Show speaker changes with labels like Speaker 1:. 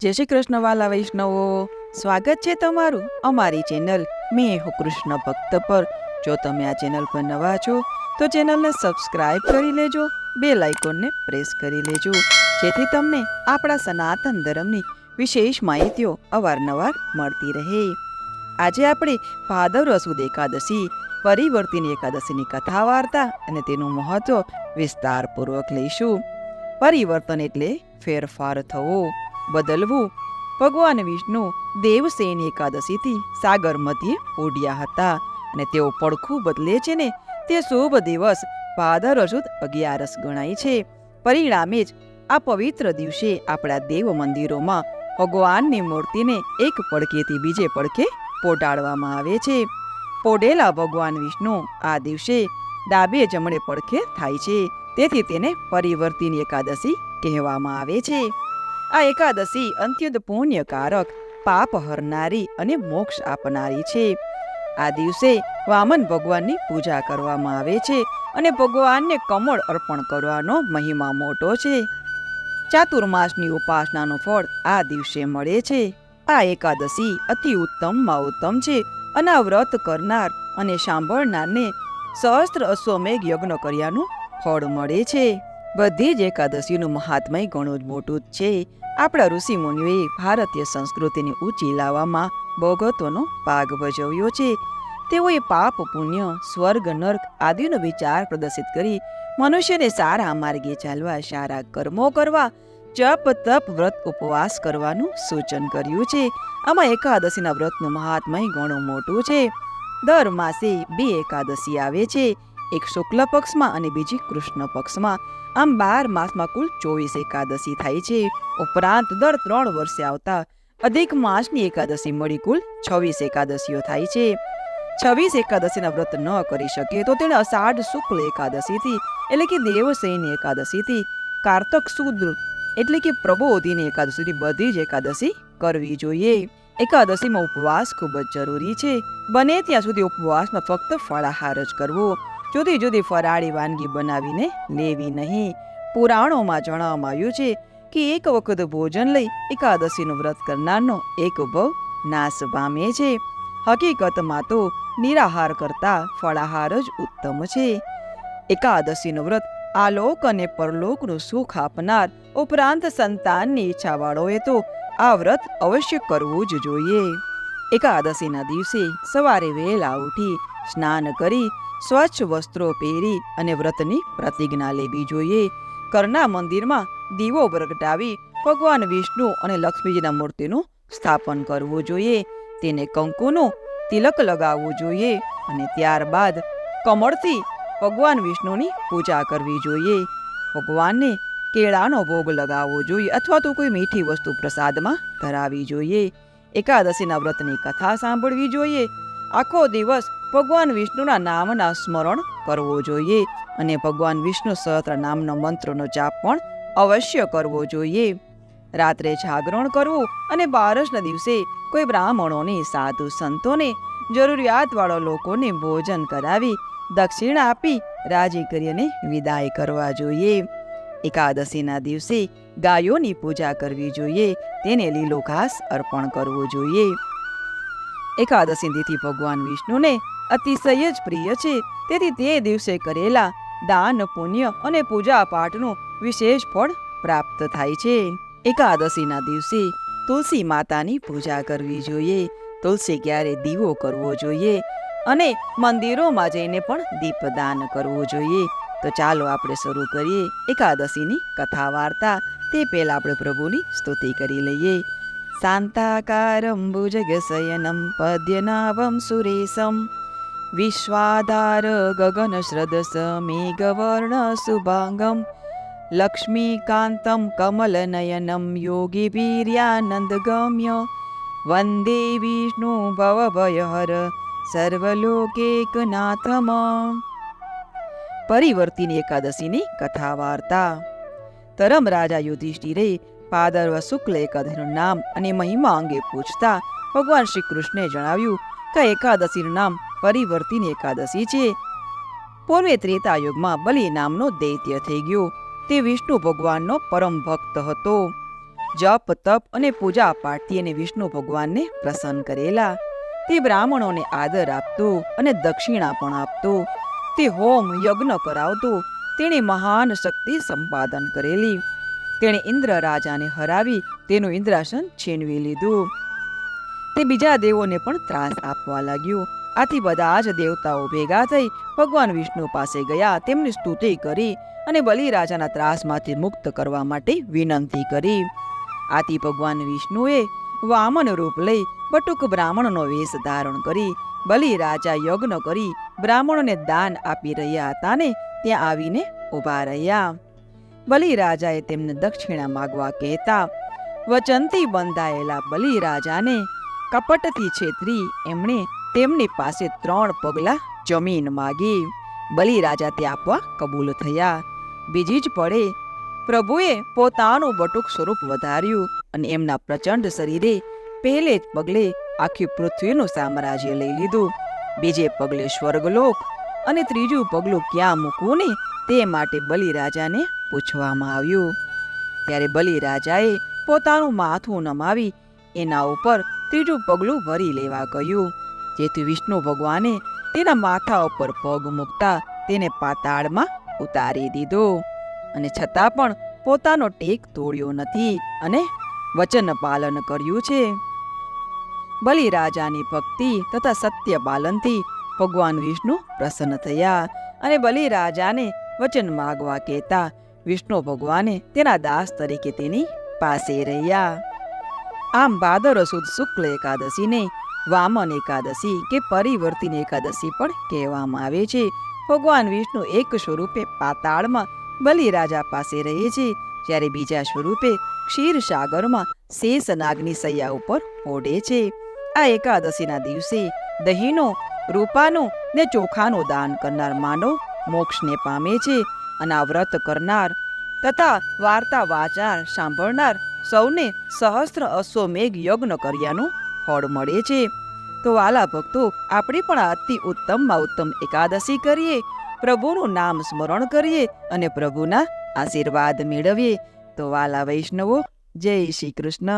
Speaker 1: જય શ્રી કૃષ્ણ વાલા વૈષ્ણવો. સ્વાગત છે તમારું અમારી ચેનલ મેં હું કૃષ્ણ ભક્ત પર. જો તમે આ ચેનલ પર નવા છો, તો ચેનલને સબસ્ક્રાઇબ કરી લેજો, બે લાઇકોનને પ્રેસ કરી લેજો, જેથી તમને આપણા સનાતન ધર્મની વિશેષ માહિતીઓ અવારનવાર મળતી રહે. આજે આપણે ભાદવ રસુદ એકાદશી, પરિવર્તિની એકાદશીની કથા વાર્તા અને તેનું મહત્વ વિસ્તારપૂર્વક લઈશું. પરિવર્તન એટલે ફેરફાર થવો. બદલવું. ભગવાન વિષ્ણુ દેવસેન એકાદશીથી સાગર મધ્યે ઉડ્યા હતા અને તેઓ પડખું બદલે છે ને, તે શુભ દિવસ ભાદર સુદ અગિયારસ ગણાય છે. પરિણામે જ આ પવિત્ર દિવસે આપણા દેવ મંદિરોમાં ભગવાનની મૂર્તિને એક પડખેથી બીજે પડખે પોટાડવામાં આવે છે. પોડેલા ભગવાન વિષ્ણુ આ દિવસે ડાબે જમણે પડખે થાય છે. તેથી તેને પરિવર્તિની એકાદશી કહેવામાં આવે છે. આ એકાદશી અત્યંત પુણ્યકારક પાપ હરનારી અને મોક્ષ આપનારી છે. આ દિવસે વામન ભગવાનની પૂજા કરવામાં આવે છે અને ભગવાનને કમળ અર્પણ કરવાનો મહિમા મોટો છે. ચાતુર્માસની ઉપાસનાનું ફળ આ દિવસે મળે છે. આ એકાદશી અતિ ઉત્તમમાં ઉત્તમ છે. અને આ વ્રત કરનાર અને સાંભળનારને સહસ્ત્ર અશ્વમેઘ યજ્ઞ કર્યાનું ફળ મળે છે. બધી જ એકાદશીનું મહાત્મય ઘણું જ મોટું જ છે. આપણા ઋષિ મુનિઓએ ભારતીય સંસ્કૃતિને ઊંચી લાવવામાં ભગતોનો ભાગ ભજવ્યો છે. તેઓએ પાપ, પુણ્ય, સ્વર્ગ, નર્ક આદિનો વિચાર પ્રદર્શિત કરી મનુષ્યને સારા માર્ગે ચાલવા, સારા કર્મો કરવા, જપ, તપ, વ્રત, ઉપવાસ કરવાનું સૂચન કર્યું છે. આમાં એકાદશીના વ્રતનું મહાત્મય ઘણું મોટું છે. દર માસે બે એકાદશી આવે છે. એક શુક્લ પક્ષમાં અને બીજી કૃષ્ણ પક્ષમાં. આમ બાર માસમાં કુલ ચોવીસ એકાદશી થાય છે. ઉપરાંત દર ત્રણ વર્ષે આવતા અધિક માસની એકાદશી મળી કુલ છવ્વીસ એકાદશીઓ થાય છે. છવ્વીસ એકાદશીના વ્રત ન કરી શકે તો તેણે અષાઢ શુક્લ એકાદશીથી એટલે કે દેવસૈની એકાદશીથી કારતક સુદ એટલે કે પ્રબોધિની એકાદશીથી બધી જ એકાદશી કરવી જોઈએ. એકાદશીમાં ઉપવાસ ખૂબ જ જરૂરી છે. બને ત્યાં સુધી ઉપવાસમાં ફક્ત ફળાહાર જ કરવો. જુદી જુદી ફરાળી વાનગી બનાવીને લેવી નહીં. પુરાણોમાં જણાવવામાં આવ્યું છે કે એક વખત ભોજન લઈ એકાદશીનું વ્રત કરનારનો એક ભવ નાશ પામે છે. હકીકતમાં તો નિરાહાર કરતા ફળાહાર જ ઉત્તમ છે. એકાદશીનું વ્રત આલોક અને પરલોકનું સુખ આપનાર ઉપરાંત સંતાનની ઈચ્છાવાળોએ તો આ વ્રત અવશ્ય કરવું જ જોઈએ. એકાદશીના દિવસે સવારે વહેલા ઉઠી સ્નાન કરી સ્વચ્છ વસ્ત્રો પહેરી અને વ્રતની પ્રતિજ્ઞા લેવી જોઈએ. કરના મંદિરમાં દીવો પ્રગટાવી ભગવાન વિષ્ણુ અને લક્ષ્મીજીના મૂર્તિનું સ્થાપન કરવું જોઈએ. તેને કંકુનું તિલક લગાવવું જોઈએ અને ત્યારબાદ કમળથી ભગવાન વિષ્ણુની પૂજા કરવી જોઈએ. ભગવાનને કેળાનો ભોગ લગાવવો જોઈએ અથવા તો કોઈ મીઠી વસ્તુ પ્રસાદમાં ધરાવી જોઈએ. એકાદશીના વ્રતની કથા સાંભળવી જોઈએ. આખો દિવસ ભગવાન વિષ્ણુના નામના સ્મરણ કરવો જોઈએ અને ભગવાન વિષ્ણુ સહસ્ત્ર નામનો મંત્રનો જાપ પણ અવશ્ય કરવો જોઈએ. રાત્રે જાગરણ કરવું અને બારસના દિવસે કોઈ બ્રાહ્મણોને, સાધુ સંતોને, જરૂરિયાતવાળા લોકોને ભોજન કરાવી, દક્ષિણા આપી, રાજી કરીને વિદાય કરવા જોઈએ. એકાદશીના દિવસે ગાયોની પૂજા કરવી જોઈએ, તેને લીલો ઘાસ અર્પણ કરવો જોઈએ. એકાદશી તિથિ ભગવાન વિષ્ણુને અતિશય જ પ્રિય છે. તેથી તે દિવસે કરેલા દાન, પુણ્ય અને પૂજા પાઠનું વિશેષ ફળ પ્રાપ્ત થાય છે. એકાદશીના દિવસે તુલસી માતાની પૂજા કરવી જોઈએ. તુલસી ક્યારે દીવો કરવો જોઈએ અને મંદિરોમાં જઈને પણ દીપદાન કરવું જોઈએ. તો ચાલો આપણે શરૂ કરીએ એકાદશીની કથા વાર્તા તે પહેલા આપણે પ્રભુની સ્તુતિ કરી લઈએ. શાંતાકારમ ભુજગશયનમ પદ્યનાભમ સુરેશમ વિશ્વાધાર ગગન શ્રદસ મેઘવર્ણ શુભાંગમ લક્ષ્મીકાંતમ કમલનયનમ યોગી વીર્યાનંદગમ્ય વંદે વિષ્ણુ ભવભયહર સર્વલોકેકનાથમ પરિવર્તિની એકાદશીની કથા વાર્તા તરમ રાજા યુધિષ્ઠિરે પાદર્વ શુક્લ એકાદશીનું નામ અને મહિમા અંગે પૂછતા ભગવાન શ્રી કૃષ્ણે જણાવ્યું કે એકાદશીનું નામ પરિવર્તિની એકાદશી છે. પૂર્વે ત્રેતા યુગમાં બલિ નામનો દૈત્ય થઈ ગયો. તે વિષ્ણુ ભગવાનનો પરમ ભક્ત હતો. જપ, તપ અને પૂજા પાઠથી એને વિષ્ણુ ભગવાનને પ્રસન્ન કરેલા. તે બ્રાહ્મણોને આદર આપતો અને દક્ષિણા પણ આપતો. તે હોમ, યજ્ઞ કરાવતો. તેણે મહાન શક્તિ સંપાદન કરેલી. તેણે ઇન્દ્ર રાજાને હરાવી, તેનું ઇન્દ્રાસન છીનવી લીધું. તે બીજા દેવોને પણ ત્રાસ આપવા લાગ્યું. આથી બધા જ દેવતાઓ ભેગા થઈ ભગવાન વિષ્ણુ પાસે ગયા, તેમની સ્તુતિ કરી અને બલિરાજાના ત્રાસમાંથી મુક્ત કરવા માટે વિનંતી કરી. આથી ભગવાન વિષ્ણુએ વામન રૂપ લઈ બટુક બ્રાહ્મણનો વેશ ધારણ કરી, બલિરાજા યજ્ઞ કરી, બ્રાહ્મણોને દાન આપી રહ્યા હતા ને ત્યાં આવીને ઊભા રહ્યા. બલિરાજાએ તેમને દક્ષિણા માગવા કહેતા, વચનથી બંધાયેલા બલિરાજાને કપટથી છેતરી, એમણે તેમની પાસે ત્રણ પગલા જમીન માગી. બલિરાજા તે આપવા કબૂલ થયા. બીજી જ પડે પ્રભુએ પોતાનું બટુક સ્વરૂપ વધાર્યું અને એમના પ્રચંડ શરીરે પહેલે જ પગલે આખી પૃથ્વીનું સામ્રાજ્ય લઈ લીધું. બીજે પગલે સ્વર્ગલોક અને ત્રીજું પગલું ક્યાં મૂકવું ને તે માટે બલિરાજાને પૂછવામાં આવ્યું. ત્યારે બલિરાજાએ પોતાનું માથું નમાવી એના ઉપર ત્રીજું પગલું ભરી લેવા કહ્યું. જેથી વિષ્ણુ ભગવાને તેના માથા ઉપર પગ મૂકતા તેને પાતાળમાં ઉતારી દીધો. અને છતાં પણ પોતાનો ટેક તોડ્યો નથી અને વચન પાલન કર્યું છે. બલિ રાજાની ભક્તિ તથા સત્ય પાલનથી ભગવાન વિષ્ણુ પ્રસન્ન થયા અને બલિ રાજાને વચન માગવા કહેતા વિષ્ણુ ભગવાને તેના દાસ તરીકે તેની પાસે રહ્યા. આમ ભાદર સુદ શુક્લ એકાદશીને વામન એકાદશી કે પરિવર્તિન એકાદશી પણ કહેવામાં આવે છે. ભગવાન વિષ્ણુ એક સ્વરૂપે પાતાળમાં બલિરાજા પાસે રહે છે. જ્યારે બીજા સ્વરૂપે ક્ષીરસાગરમાં શેષ નાગની સૈયા ઉપર ઓઢે છે. આ એકાદશીના દિવસે દહીંનો, રૂપાનું ને ચોખાનું દાન કરનાર માનવ મોક્ષને પામે છે. અને આ વ્રત કરનાર તથા વાર્તા વાચાર સાંભળનાર સૌને સહસ્ત્ર અશ્વમેઘ યજ્ઞ કર્યાનું ફળ મળે છે. તો વાલા ભક્તો, આપણે પણ અતિ ઉત્તમમાં ઉત્તમ એકાદશી કરીએ, પ્રભુનું નામ સ્મરણ કરીએ અને પ્રભુના આશીર્વાદ મેળવીએ. તો વાલા વૈષ્ણવો, જય શ્રી કૃષ્ણ.